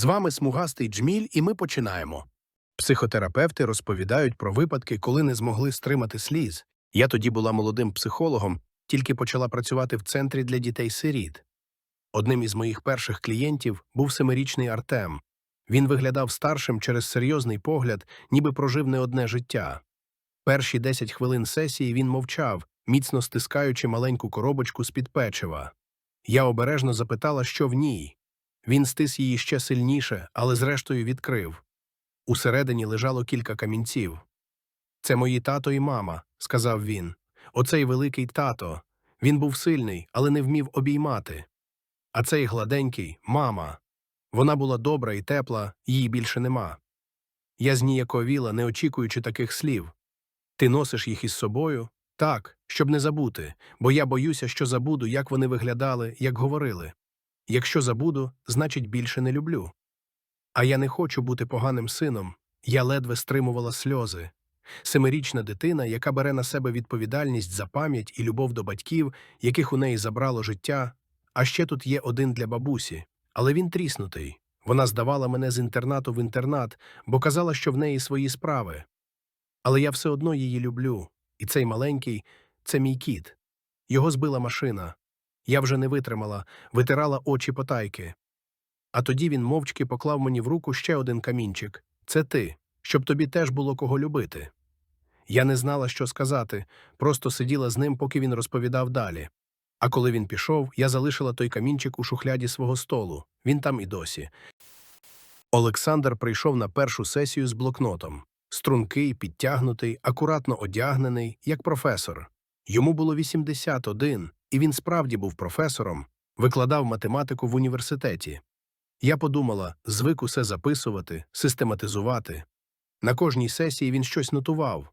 З вами смугастий джміль, і ми починаємо. Психотерапевти розповідають про випадки, коли не змогли стримати сліз. Я тоді була молодим психологом, тільки почала працювати в центрі для дітей-сиріт. Одним із моїх перших клієнтів був семирічний Артем. Він виглядав старшим через серйозний погляд, ніби прожив не одне життя. Перші 10 хвилин сесії він мовчав, міцно стискаючи маленьку коробочку з-під печива. Я обережно запитала, що в ній. Він стис її ще сильніше, але зрештою відкрив. Усередині лежало кілька камінців. Це мої тато і мама, сказав він. Оцей великий тато. Він був сильний, але не вмів обіймати. А цей гладенький мама. Вона була добра і тепла, її більше нема. Я зніяковіла, не очікуючи таких слів. Ти носиш їх із собою? Так, щоб не забути, бо я боюся, що забуду, як вони виглядали, як говорили. Якщо забуду, значить більше не люблю. А я не хочу бути поганим сином. Я ледве стримувала сльози. Семирічна дитина, яка бере на себе відповідальність за пам'ять і любов до батьків, яких у неї забрало життя. А ще тут є один для бабусі. Але він тріснутий. Вона здавала мене з інтернату в інтернат, бо казала, що в неї свої справи. Але я все одно її люблю. І цей маленький це мій кіт. Його збила машина. Я вже не витримала, витирала очі потайки. А тоді він мовчки поклав мені в руку ще один камінчик це ти, щоб тобі теж було кого любити. Я не знала, що сказати, просто сиділа з ним, поки він розповідав далі. А коли він пішов, я залишила той камінчик у шухляді свого столу. Він там і досі. Олександр прийшов на першу сесію з блокнотом. Стрункий, підтягнутий, акуратно одягнений, як професор. Йому було 81, і він справді був професором, викладав математику в університеті. Я подумала, звик усе записувати, систематизувати. На кожній сесії він щось нотував.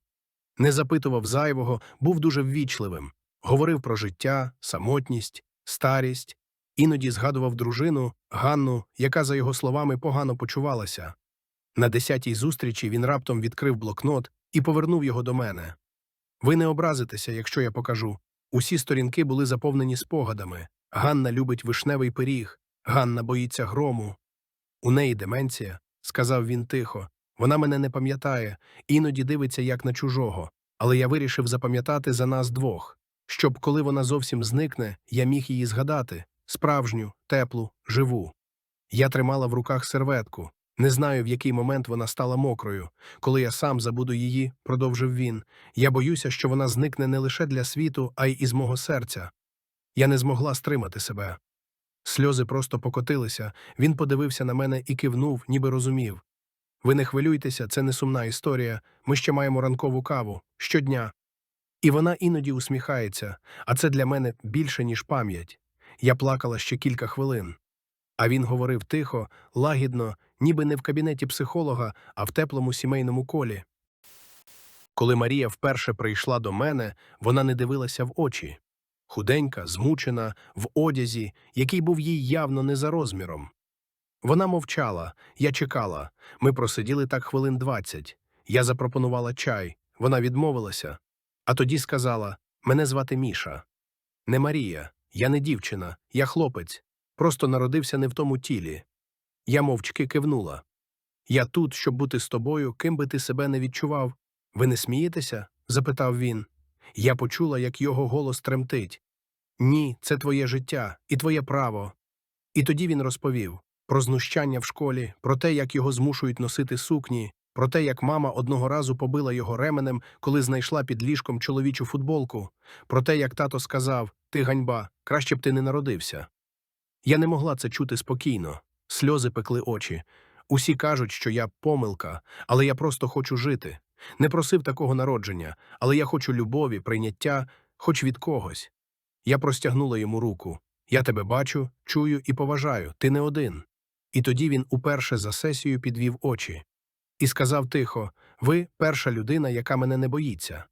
Не запитував зайвого, був дуже ввічливим, говорив про життя, самотність, старість, іноді згадував дружину, Ганну, яка, за його словами, погано почувалася. На десятій зустрічі він раптом відкрив блокнот і повернув його до мене. Ви не образитеся, якщо я покажу. Усі сторінки були заповнені спогадами. Ганна любить вишневий пиріг, Ганна боїться грому. У неї деменція, сказав він тихо. Вона мене не пам'ятає, іноді дивиться як на чужого, але я вирішив запам'ятати за нас двох, щоб, коли вона зовсім зникне, я міг її згадати справжню, теплу, живу. Я тримала в руках серветку. Не знаю, в який момент вона стала мокрою. Коли я сам забуду її, продовжив він. Я боюся, що вона зникне не лише для світу, а й із мого серця. Я не змогла стримати себе. Сльози просто покотилися. Він подивився на мене і кивнув, ніби розумів. Ви не хвилюйтеся, це не сумна історія. Ми ще маємо ранкову каву щодня. І вона іноді усміхається, а це для мене більше, ніж пам'ять. Я плакала ще кілька хвилин. А він говорив тихо, лагідно, ніби не в кабінеті психолога, а в теплому сімейному колі. Коли Марія вперше прийшла до мене, вона не дивилася в очі. Худенька, змучена, в одязі, який був їй явно не за розміром. Вона мовчала, я чекала. Ми просиділи так хвилин двадцять. Я запропонувала чай, вона відмовилася. А тоді сказала Мене звати Міша. Не Марія, я не дівчина, я хлопець, просто народився не в тому тілі. Я мовчки кивнула. Я тут, щоб бути з тобою, ким би ти себе не відчував. Ви не смієтеся? запитав він. Я почула, як його голос тремтить. Ні, це твоє життя і твоє право. І тоді він розповів про знущання в школі, про те, як його змушують носити сукні, про те, як мама одного разу побила його ременем, коли знайшла під ліжком чоловічу футболку, про те, як тато сказав Ти ганьба, краще б ти не народився. Я не могла це чути спокійно. Сльози пекли очі. Усі кажуть, що я помилка, але я просто хочу жити. Не просив такого народження, але я хочу любові, прийняття, хоч від когось. Я простягнула йому руку. Я тебе бачу, чую і поважаю, ти не один. І тоді він уперше за сесію підвів очі і сказав тихо Ви перша людина, яка мене не боїться.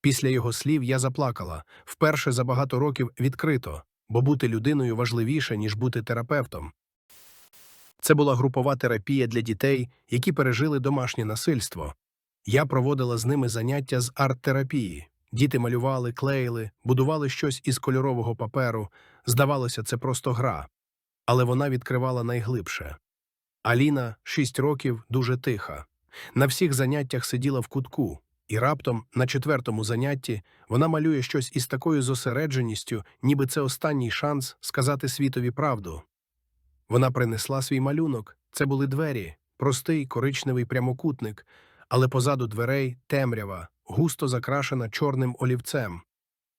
Після його слів я заплакала вперше за багато років відкрито, бо бути людиною важливіше, ніж бути терапевтом. Це була групова терапія для дітей, які пережили домашнє насильство. Я проводила з ними заняття з арт-терапії. Діти малювали, клеїли, будували щось із кольорового паперу. Здавалося, це просто гра. Але вона відкривала найглибше. Аліна, шість років, дуже тиха. На всіх заняттях сиділа в кутку, і раптом, на четвертому занятті, вона малює щось із такою зосередженістю, ніби це останній шанс сказати світові правду. Вона принесла свій малюнок. Це були двері, простий коричневий прямокутник, але позаду дверей темрява, густо закрашена чорним олівцем.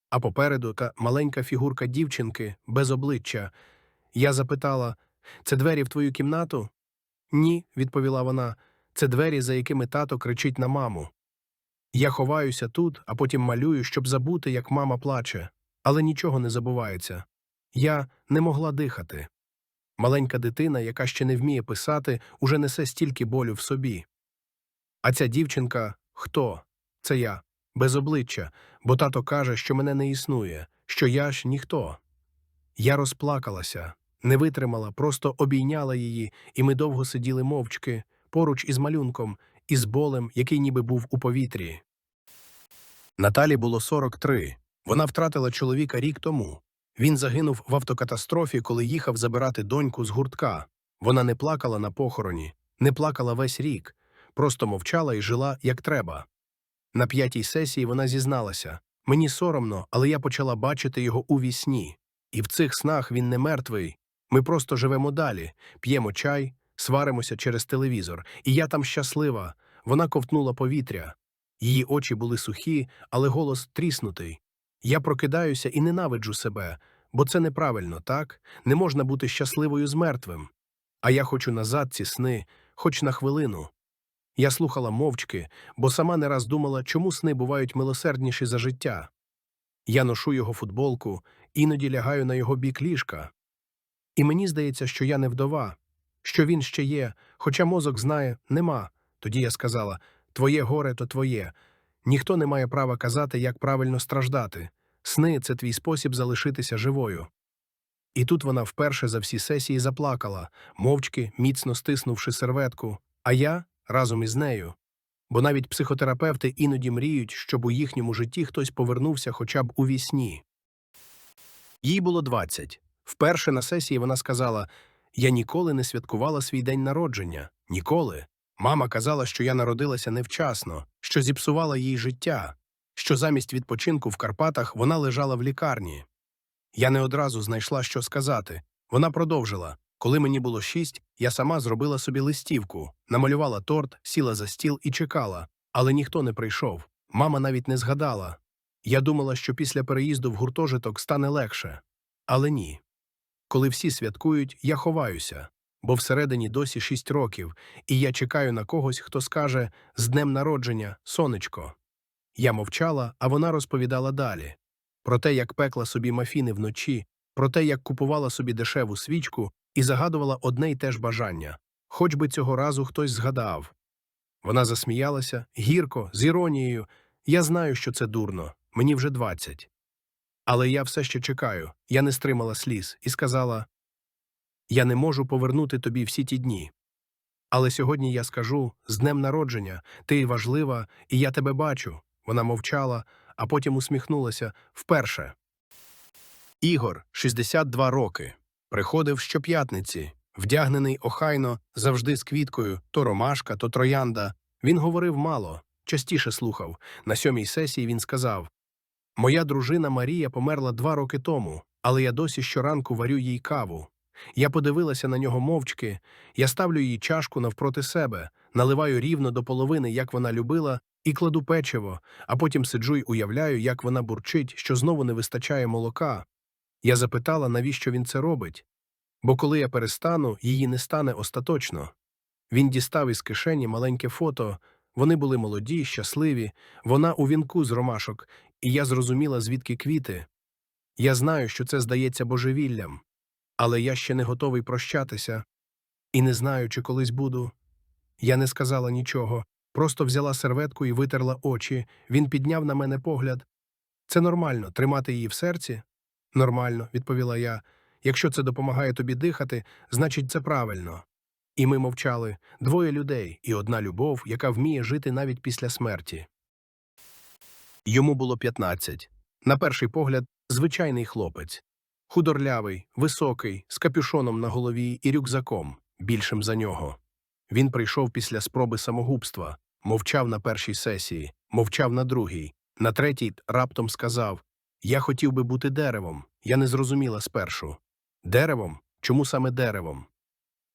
А попереду та маленька фігурка дівчинки без обличчя. Я запитала: це двері в твою кімнату? Ні, відповіла вона. Це двері, за якими тато кричить на маму. Я ховаюся тут, а потім малюю, щоб забути, як мама плаче, але нічого не забувається. Я не могла дихати. Маленька дитина, яка ще не вміє писати, уже несе стільки болю в собі. А ця дівчинка хто? Це я, без обличчя, бо тато каже, що мене не існує, що я ж ніхто. Я розплакалася, не витримала, просто обійняла її, і ми довго сиділи мовчки, поруч із малюнком, із болем, який ніби був у повітрі. Наталі було 43. Вона втратила чоловіка рік тому. Він загинув в автокатастрофі, коли їхав забирати доньку з гуртка. Вона не плакала на похороні, не плакала весь рік, просто мовчала і жила як треба. На п'ятій сесії вона зізналася мені соромно, але я почала бачити його у вісні. І в цих снах він не мертвий. Ми просто живемо далі, п'ємо чай, сваримося через телевізор, і я там щаслива. Вона ковтнула повітря. Її очі були сухі, але голос тріснутий. Я прокидаюся і ненавиджу себе, бо це неправильно, так? Не можна бути щасливою з мертвим. А я хочу назад ці сни, хоч на хвилину. Я слухала мовчки, бо сама не раз думала, чому сни бувають милосердніші за життя. Я ношу його футболку, іноді лягаю на його бік ліжка. І мені здається, що я не вдова, що він ще є, хоча мозок знає, нема. Тоді я сказала Твоє горе то твоє. Ніхто не має права казати, як правильно страждати. Сни це твій спосіб залишитися живою. І тут вона вперше за всі сесії заплакала, мовчки, міцно стиснувши серветку, а я разом із нею. Бо навіть психотерапевти іноді мріють, щоб у їхньому житті хтось повернувся хоча б у вісні. Їй було 20. Вперше на сесії вона сказала Я ніколи не святкувала свій день народження. Ніколи. Мама казала, що я народилася невчасно, що зіпсувала їй життя, що замість відпочинку в Карпатах вона лежала в лікарні. Я не одразу знайшла, що сказати. Вона продовжила. Коли мені було шість, я сама зробила собі листівку, намалювала торт, сіла за стіл і чекала, але ніхто не прийшов. Мама навіть не згадала. Я думала, що після переїзду в гуртожиток стане легше. Але ні. Коли всі святкують, я ховаюся, бо всередині досі шість років, і я чекаю на когось, хто скаже з днем народження, сонечко. Я мовчала, а вона розповідала далі про те, як пекла собі мафіни вночі, про те, як купувала собі дешеву свічку і загадувала одне й те ж бажання хоч би цього разу хтось згадав. Вона засміялася гірко, з іронією. Я знаю, що це дурно, мені вже двадцять. Але я все ще чекаю, я не стримала сліз і сказала Я не можу повернути тобі всі ті дні. Але сьогодні я скажу з днем народження, ти важлива, і я тебе бачу. Вона мовчала, а потім усміхнулася вперше. Ігор, 62 роки, приходив щоп'ятниці, вдягнений охайно, завжди з квіткою, то ромашка, то троянда. Він говорив мало, частіше слухав. На сьомій сесії він сказав Моя дружина Марія померла два роки тому, але я досі щоранку варю їй каву. Я подивилася на нього мовчки, я ставлю їй чашку навпроти себе, наливаю рівно до половини, як вона любила, і кладу печиво, а потім сиджу й уявляю, як вона бурчить, що знову не вистачає молока. Я запитала, навіщо він це робить. Бо коли я перестану, її не стане остаточно. Він дістав із кишені маленьке фото. Вони були молоді, щасливі, вона у вінку з ромашок, і я зрозуміла, звідки квіти. Я знаю, що це здається божевіллям, але я ще не готовий прощатися і не знаю, чи колись буду. Я не сказала нічого, просто взяла серветку і витерла очі. Він підняв на мене погляд. Це нормально тримати її в серці? Нормально, відповіла я. Якщо це допомагає тобі дихати, значить це правильно. І ми мовчали двоє людей і одна любов, яка вміє жити навіть після смерті. Йому було 15. На перший погляд, звичайний хлопець. Худорлявий, високий, з капюшоном на голові і рюкзаком. більшим за нього. Він прийшов після спроби самогубства, мовчав на першій сесії, мовчав на другій, на третій раптом сказав Я хотів би бути деревом, я не зрозуміла спершу. Деревом? Чому саме деревом?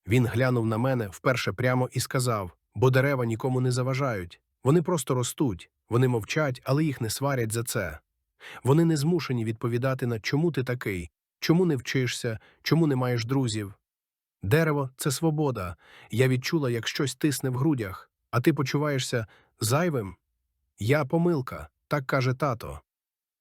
Він глянув на мене вперше прямо і сказав бо дерева нікому не заважають. Вони просто ростуть, вони мовчать, але їх не сварять за це. Вони не змушені відповідати на чому ти такий, чому не вчишся, чому не маєш друзів. Дерево це свобода. Я відчула, як щось тисне в грудях, а ти почуваєшся зайвим? Я помилка, так каже тато.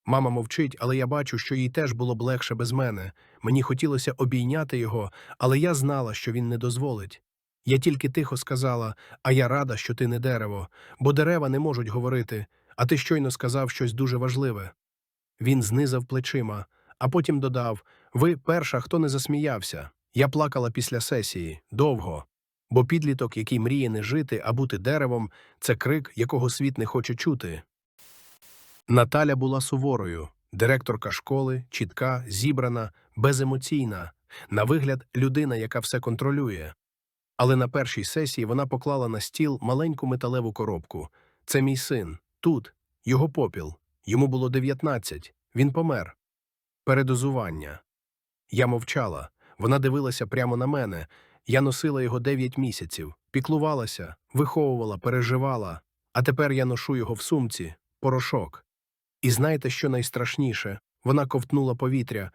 Мама мовчить, але я бачу, що їй теж було б легше без мене. Мені хотілося обійняти його, але я знала, що він не дозволить. Я тільки тихо сказала, а я рада, що ти не дерево, бо дерева не можуть говорити, а ти щойно сказав щось дуже важливе. Він знизав плечима, а потім додав Ви перша, хто не засміявся. Я плакала після сесії, довго. Бо підліток, який мріє не жити, а бути деревом, це крик, якого світ не хоче чути. Наталя була суворою, директорка школи, чітка, зібрана, беземоційна, на вигляд, людина, яка все контролює. Але на першій сесії вона поклала на стіл маленьку металеву коробку. Це мій син. Тут, його попіл. Йому було 19. Він помер. Передозування. Я мовчала. Вона дивилася прямо на мене. Я носила його 9 місяців, піклувалася, виховувала, переживала. А тепер я ношу його в сумці, порошок. І знаєте, що найстрашніше? Вона ковтнула повітря.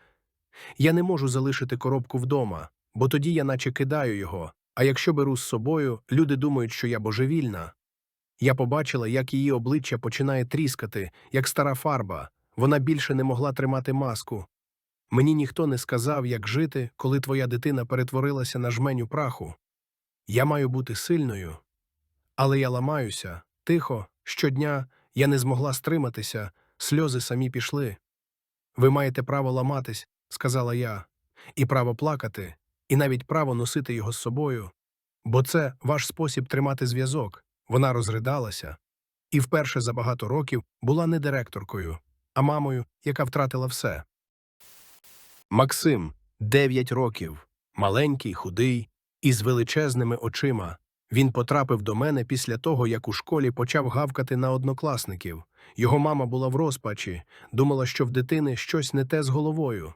Я не можу залишити коробку вдома, бо тоді я наче кидаю його, а якщо беру з собою, люди думають, що я божевільна. Я побачила, як її обличчя починає тріскати, як стара фарба. Вона більше не могла тримати маску. Мені ніхто не сказав, як жити, коли твоя дитина перетворилася на жменю праху. Я маю бути сильною. Але я ламаюся, тихо, щодня я не змогла стриматися, сльози самі пішли. Ви маєте право ламатись, сказала я, і право плакати, і навіть право носити його з собою. Бо це ваш спосіб тримати зв'язок. Вона розридалася. І вперше за багато років була не директоркою, а мамою, яка втратила все. Максим, 9 років, маленький, худий, із величезними очима. Він потрапив до мене після того, як у школі почав гавкати на однокласників. Його мама була в розпачі, думала, що в дитини щось не те з головою.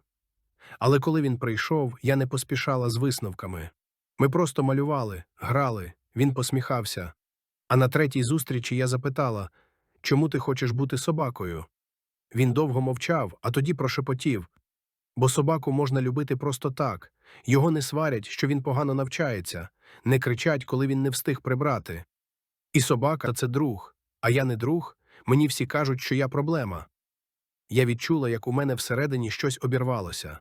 Але коли він прийшов, я не поспішала з висновками. Ми просто малювали, грали, він посміхався. А на третій зустрічі я запитала чому ти хочеш бути собакою? Він довго мовчав, а тоді прошепотів бо собаку можна любити просто так, його не сварять, що він погано навчається, не кричать, коли він не встиг прибрати. І собака це друг, а я не друг, мені всі кажуть, що я проблема. Я відчула, як у мене всередині щось обірвалося.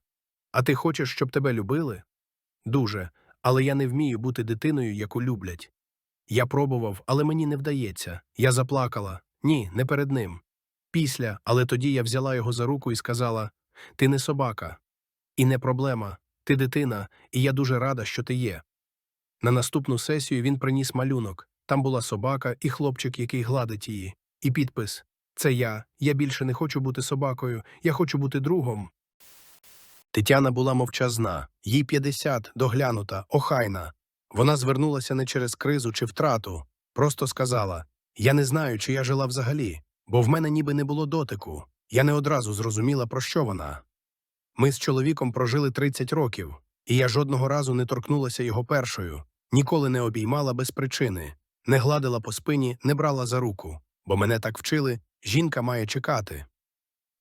А ти хочеш, щоб тебе любили? Дуже, але я не вмію бути дитиною, яку люблять. Я пробував, але мені не вдається. Я заплакала. Ні, не перед ним. Після, але тоді я взяла його за руку і сказала Ти не собака. І не проблема. Ти дитина, і я дуже рада, що ти є. На наступну сесію він приніс малюнок. Там була собака і хлопчик, який гладить її. І підпис Це я. Я більше не хочу бути собакою, я хочу бути другом. Тетяна була мовчазна, їй 50, доглянута, охайна. Вона звернулася не через кризу чи втрату, просто сказала Я не знаю, чи я жила взагалі, бо в мене ніби не було дотику. Я не одразу зрозуміла, про що вона. Ми з чоловіком прожили 30 років, і я жодного разу не торкнулася його першою, ніколи не обіймала без причини, не гладила по спині, не брала за руку, бо мене так вчили жінка має чекати.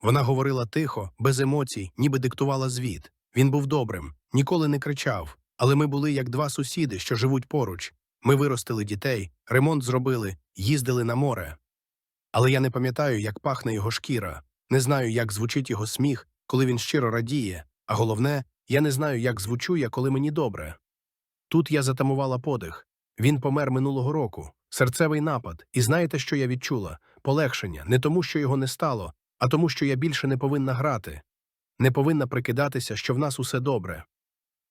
Вона говорила тихо, без емоцій, ніби диктувала звіт. Він був добрим, ніколи не кричав. Але ми були як два сусіди, що живуть поруч. Ми виростили дітей, ремонт зробили, їздили на море. Але я не пам'ятаю, як пахне його шкіра, не знаю, як звучить його сміх, коли він щиро радіє, а головне, я не знаю, як звучу я, коли мені добре. Тут я затамувала подих. Він помер минулого року, серцевий напад, і знаєте, що я відчула? Полегшення не тому, що його не стало, а тому, що я більше не повинна грати, не повинна прикидатися, що в нас усе добре.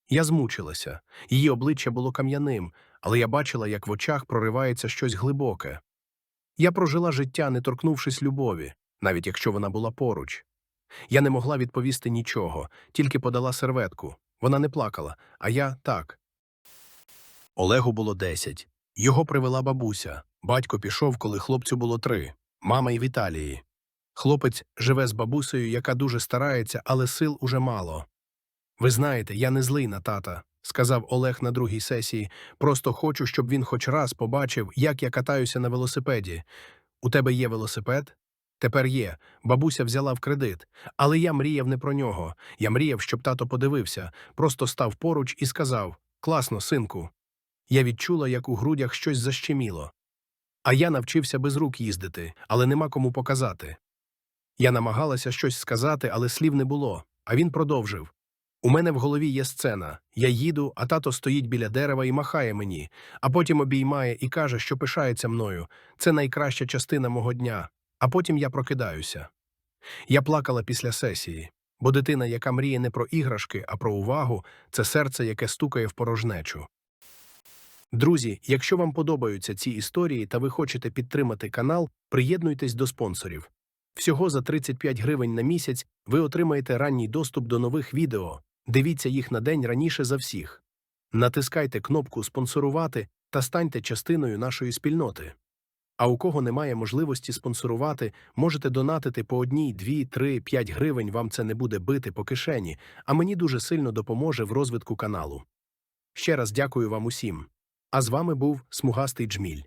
Я змучилася, її обличчя було кам'яним, але я бачила, як в очах проривається щось глибоке. Я прожила життя, не торкнувшись любові, навіть якщо вона була поруч. Я не могла відповісти нічого, тільки подала серветку. Вона не плакала, а я так. Олегу було 10. Його привела бабуся. Батько пішов, коли хлопцю було три. Мама й в Італії. Хлопець живе з бабусею, яка дуже старається, але сил уже мало. Ви знаєте, я не злий на тата, сказав Олег на другій сесії. Просто хочу, щоб він хоч раз побачив, як я катаюся на велосипеді. У тебе є велосипед? Тепер є. Бабуся взяла в кредит. Але я мріяв не про нього. Я мріяв, щоб тато подивився, просто став поруч і сказав Класно, синку. Я відчула, як у грудях щось защеміло. А я навчився без рук їздити, але нема кому показати. Я намагалася щось сказати, але слів не було, а він продовжив. У мене в голові є сцена. Я їду, а тато стоїть біля дерева і махає мені, а потім обіймає і каже, що пишається мною. Це найкраща частина мого дня. А потім я прокидаюся. Я плакала після сесії, бо дитина, яка мріє не про іграшки, а про увагу, це серце, яке стукає в порожнечу. Друзі, якщо вам подобаються ці історії та ви хочете підтримати канал, приєднуйтесь до спонсорів. Всього за 35 гривень на місяць ви отримаєте ранній доступ до нових відео. Дивіться їх на день раніше за всіх. Натискайте кнопку Спонсорувати та станьте частиною нашої спільноти. А у кого немає можливості спонсорувати, можете донатити по одній, дві, три, п'ять гривень. Вам це не буде бити по кишені, а мені дуже сильно допоможе в розвитку каналу. Ще раз дякую вам усім. А з вами був Смугастий Джміль.